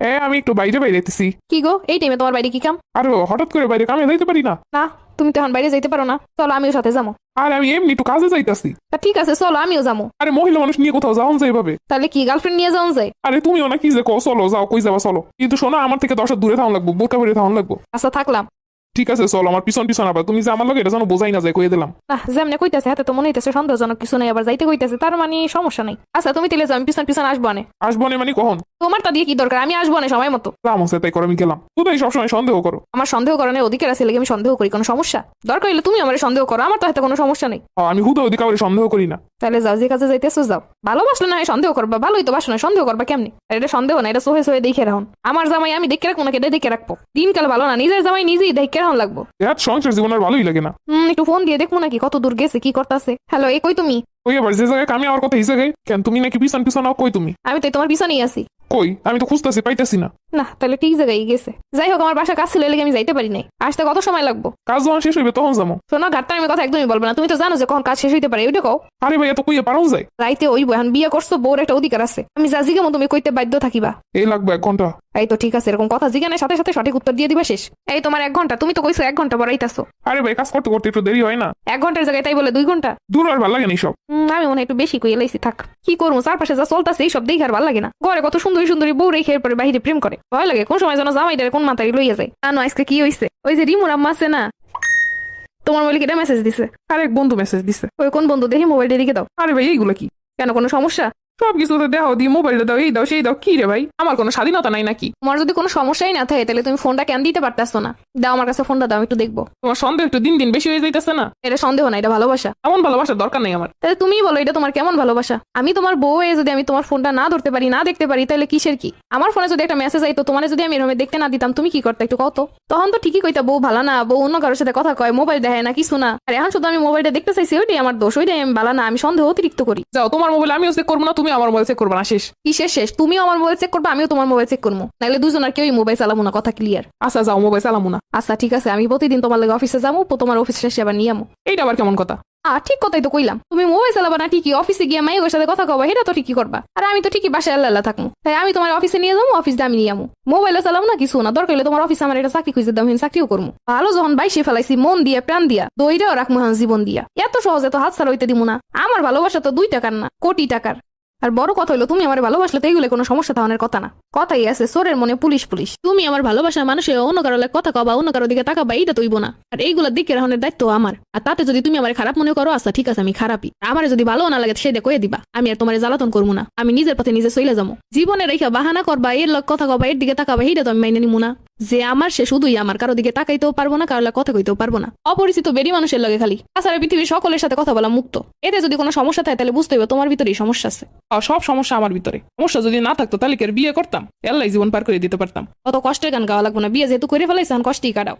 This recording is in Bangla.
এ আমি একটু বাইরে বাইরে যেতেছি কি গো এই টাইমে তোমার বাইরে কি কাম? আরে হঠাৎ করে বাইরে কামে যাইতে পারি না। না তুমি তো এখন বাইরে যাইতে পারো না। চলো আমিও সাথে যাব। আর আমি এমনি একটু কাজে যাইতাছি। তা ঠিক আছে চলো আমিও যাব। আরে মহিলা মানুষ নিয়ে কোথাও যাওয়া যায় এভাবে? তাহলে কি গার্লফ্রেন্ড নিয়ে যাওয়া যায়? আরে তুমিও না কি যে কো চলো যাও কই যাবা চলো। কিন্তু শোনো আমার থেকে দশ দূরে থাকুন লাগবো বোরকা পরে থাকুন লাগবো। আচ্ছা থাকলাম। ঠিক আছে চলো আমার পিছন পিছন আবার। তুমি যে আমার লগে এটা যেন বোঝাই না যায় কয়ে দিলাম। না যেমনে কইতাছে হাতে তো মনে হইতেছে সন্দেহজনক কিছু নাই আবার যাইতে কইতাছে তার মানে সমস্যা নাই। আচ্ছা তুমি তেলে যাও আমি পিছন পিছন আসব না আসব না মানে কখন? তোমার তা দিয়ে কি দরকার? আমি আসব না সময় মতো। রাম হচ্ছে তাই করে আমি গেলাম। তুই সবসময় সন্দেহ করো। আমার সন্দেহ করানোর অধিকার আছে লেগে আমি সন্দেহ করি কোনো সমস্যা? দরকার হলে তুমি আমার সন্দেহ করো আমার তো হাতে কোনো সমস্যা নেই। আমি হুদা অধিকার সন্দেহ করি না। তাহলে যাও যে কাজে যাইতেছো যাও। ভালোবাসলে না হয় সন্দেহ করবা ভালোই তো বাসো না সন্দেহ করবা কেমনি? আর এটা সন্দেহ না এটা সোহে সোহে দেখে রাখুন। আমার জামাই আমি দেখে রাখব না কেটে দেখে রাখব। দিনকাল ভালো না নিজের জামাই নিজেই দেখে রাখুন লাগবো? এত সংসার জীবন আর ভালোই লাগে না। হুম একটু ফোন দিয়ে দেখব নাকি কত দূর গেছে কি করতেছে। হ্যালো এই কই তুমি? ওই আবার যে জায়গায় আমি আমার কথা হিসেবে কেন তুমি নাকি পিছন পিছন কই তুমি? আমি তো তোমার পিছনেই আছি। কই? আমি তো খুঁজতেছি পাইতেছি না। না তাহলে ঠিক জায়গায় গেছে। যাই হোক আমার বাসা কাজ ছিল লেগে আমি যাইতে পারি নাই। আসতে কত সময় লাগবো? কাজ যখন শেষ হইবে তখন যাব। শোনো ঘাটটা আমি কথা একদমই বলব না। তুমি তো জানো যে কখন কাজ শেষ হইতে পারে ওইটা কও। আরে ভাই এত কইয়ে পারো যায়। রাইতে ওইব এখন বিয়ে করছ বউর একটা অধিকার আছে। আমি যা জিগামো তুমি কইতে বাধ্য থাকিবা। এই লাগবে এক ঘণ্টা। এই তো ঠিক আছে এরকম কথা জিগানের সাথে সাথে সঠিক উত্তর দিয়ে দিবা শেষ। এই তোমার এক ঘণ্টা তুমি তো কইছো এক ঘণ্টা বড়াইতাছো আরে ভাই কাজ করতে করতে একটু দেরি হয় না। এক ঘণ্টার জায়গায় তাই বলে দুই ঘণ্টা? দূর আর ভালো লাগে না সব আমি মনে হয় একটু বেশি কই এলাইছি থাক। কি করব চারপাশে যা চলতেছে এইসব দেখে আর ভালো লাগে না। ঘরে কত সুন্দরী সুন্দরী বউ রেখে এরপরে বাহিরে প্রেম করে। ভয় লাগে। কোন সময় যেন জামাই কোন মাথায় লইয়া যায় জানো আজকে কি হইছে? ওই যে রিমুর আম্মা আছে না? তোমার মোবাইলে কেটে মেসেজ দিছে? আরেক বন্ধু মেসেজ দিছে। ওই কোন বন্ধু? দেখি মোবাইলটা দিকে দাও। আরে ভাই এইগুলো কি? কেন কোনো সমস্যা? সব কিছুতে দেও দিয়ে মোবাইলটা দাও এই দাও সেই দাও কি রে ভাই? আমার কোনো স্বাধীনতা নাই নাকি? তোমার যদি কোনো সমস্যাই না থাকে তাহলে তুমি ফোনটা কেন দিতে পারতেছো না? দাও আমার কাছে ফোনটা দাও আমি একটু দেখব। তোমার সন্দেহ একটু দিন দিন বেশি হয়ে যাইতেছে না? এটা সন্দেহ না এটা ভালোবাসা। এমন ভালোবাসার দরকার নেই আমার। তাহলে তুমিই বলো এটা তোমার কেমন ভালোবাসা? আমি তোমার বউ হয়ে যদি আমি তোমার ফোনটা না ধরতে পারি না দেখতে পারি তাহলে কিসের কি? আমার ফোনে যদি একটা মেসেজ আইতো তোমার যদি আমি এরমে দেখতে না দিতাম তুমি কি করতে একটু কত তখন তো ঠিকই কইতা বউ ভালো না বউ অন্য কারোর সাথে কথা কয় মোবাইল দেখায় না কিছু না। আর এখন শুধু আমি মোবাইলটা দেখতে চাইছি ওইটাই আমার দোষ ওইটাই আমি ভালো না আমি সন্দেহ অতিরিক্ত করি। যাও তোমার মোবাইল আমিও চেক করব না তুমি আমার মোবাইল চেক করব না শেষ। কিসের শেষ? তুমিও আমার মোবাইল চেক করবে আমিও তোমার মোবাইল চেক করব নাহলে দুজন আর কেউই মোবাইল চালাবো না কথা ক্লিয়ার আচ্ছা যাও মোবাইল চালামু না। আচ্ছা ঠিক আছে আমি প্রতিদিন তোমার লাগে অফিসে যাব তোমার অফিস শেষে আবার নিয়ে এইটা আবার কেমন কথা? আ ঠিক কথাই তো কইলাম। তুমি মোবাইল চালাবা না ঠিকই অফিসে গিয়ে মাইয়ের সাথে কথা কবা এটা তো ঠিকই করবা। আর আমি তো ঠিকই বাসায় আল্লাহ থাকব তাই আমি তোমার অফিসে নিয়ে যাব অফিস আমি নিয়ে আমু। মোবাইলে চালাবো না কিছু না দরকার হলে তোমার অফিসে আমার এটা চাকরি খুঁজে দাম চাকরিও করব ভালো যখন বাইশে ফেলাইছি মন দিয়ে প্রাণ দিয়া দইটাও রাখব জীবন দিয়া। এত সহজে তো হাত ছাড়া হইতে দিব না। আমার ভালোবাসা তো দুই টাকার না কোটি টাকার। আর বড় কথা হইল তুমি আমার ভালোবাসলে তো এইগুলো কোনো সমস্যা থাকার কথা না। কথাই আছে সোরের মনে পুলিশ পুলিশ। তুমি আমার ভালোবাসা মানুষে অন্য কারও কথা কবা অন্য কারও দিকে তাকাবা এইটা তৈব না। আর এইগুলো দিকে রাখনের দায়িত্ব আমার। আর তাতে যদি তুমি আমার খারাপ মনে করো আচ্ছা ঠিক আছে, আমি খারাপই। আমার যদি ভালো না লাগে সেটা কয়ে দিবা। আমি আর তোমার জ্বালাতন করব না। আমি নিজের পথে নিজে চলে যাব। জীবনে রেখা বাহানা করবা, এর লোক কথা কবা এর দিকে তাকাবা এইটা তো আমি মাইনে নিমু না। যে আমার সে শুধুই আমার। কারও দিকে তাকাইতেও পারব না কারও কথা কইতেও পারব না। অপরিচিত বেরি মানুষের লগে খালি। তাছাড়া পৃথিবীর সকলের সাথে কথা বলা মুক্ত। এতে যদি কোনো সমস্যা থাকে তাহলে বুঝতে হবে তোমার ভিতরেই সমস্যা আছে। আর সব সমস্যা আমার ভিতরে। সমস্যা যদি না থাকতো তাহলে কি আর বিয়ে করতাম? এল্লাই জীবন পার করে দিতে পারতাম। অত কষ্টের গান গাওয়া লাগবো না। বিয়ে যেহেতু করে ফেলাইছে কষ্টেই কাটাও।